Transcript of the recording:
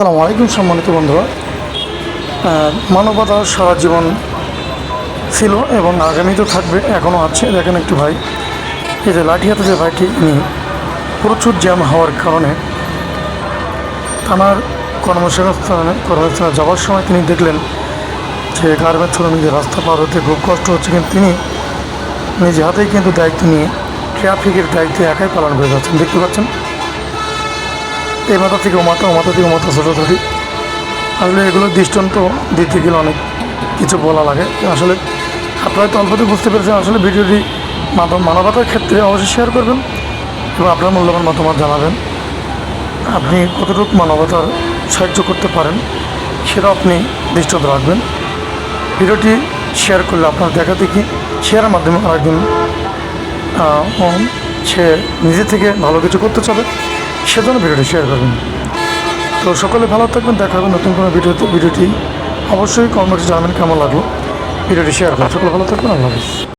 আসসালামু আলাইকুম সম্মানিত বন্ধুরা। মানবতা সারা জীবন ছিল এবং আগামীতেও থাকবে এখনও আছে। দেখেন একটু ভাই, এই যে লাঠি লাঠিয়াতে যে ভাইটি প্রচুর জ্যাম হওয়ার কারণে থানার কর্মসংস্থানে কর্মস্থানে যাওয়ার সময় তিনি দেখলেন যে গার্মেন্টস শ্রমিকদের রাস্তা পার হতে খুব কষ্ট হচ্ছে, কিন্তু তিনি নিজে হাতেই কিন্তু দায়িত্ব নিয়ে ট্রাফিকের দায়িত্ব একাই পালন করে যাচ্ছেন। দেখতে পাচ্ছেন? এই মাথা থেকে ও মাথা ও মাথা থেকে মাথা ছোটোছুটি আসলে এগুলো দৃষ্টান্ত দিতে গেলে অনেক কিছু বলা লাগে। আসলে আপনারা তো অল্পতে বুঝতে পেরেছেন, আসলে ভিডিওটি মানব- মানবতার ক্ষেত্রে অবশ্যই শেয়ার করবেন এবং আপনার মূল্যবান মতামত জানাবেন। আপনি কতটুকু মানবতার সাহায্য করতে পারেন সেটা আপনি দৃষ্টান্ত রাখবেন। ভিডিওটি শেয়ার করলে আপনার দেখা দেখি শেয়ারের মাধ্যমে আরেকদিন সে নিজে থেকে ভালো কিছু করতে চাবে। সেজন্য ভিডিওটি শেয়ার করবেন। তো সকলে ভালো থাকবেন, দেখা হবে নতুন কোনো ভিডিওতে ভিডিওটি। অবশ্যই কমেন্টে জানাবেন কেমন লাগল। ভিডিওটি শেয়ার করুন। সকলে ভালো থাকবেন, আল্লাহ হাফিজ।